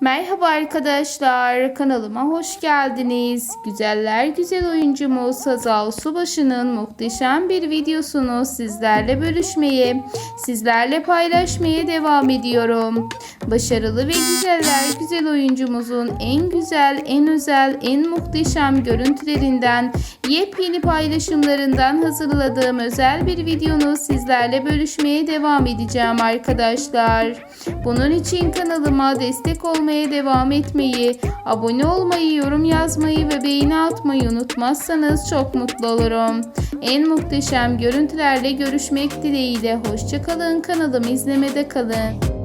Merhaba arkadaşlar, kanalıma hoş geldiniz. Güzeller güzel oyuncumuz Hazal Subaşı'nın muhteşem bir videosunu sizlerle bölüşmeye, sizlerle paylaşmaya devam ediyorum. Başarılı ve güzeller güzel oyuncumuzun en güzel, en özel, en muhteşem görüntülerinden, yepyeni paylaşımlarından hazırladığım özel bir videonu sizlerle bölüşmeye devam edeceğim arkadaşlar. Bunun için kanalıma destek olmayı, devam etmeyi, abone olmayı, yorum yazmayı ve beğeni atmayı unutmazsanız çok mutlu olurum. En muhteşem görüntülerle görüşmek dileğiyle. Hoşçakalın kanalımı izlemede kalın.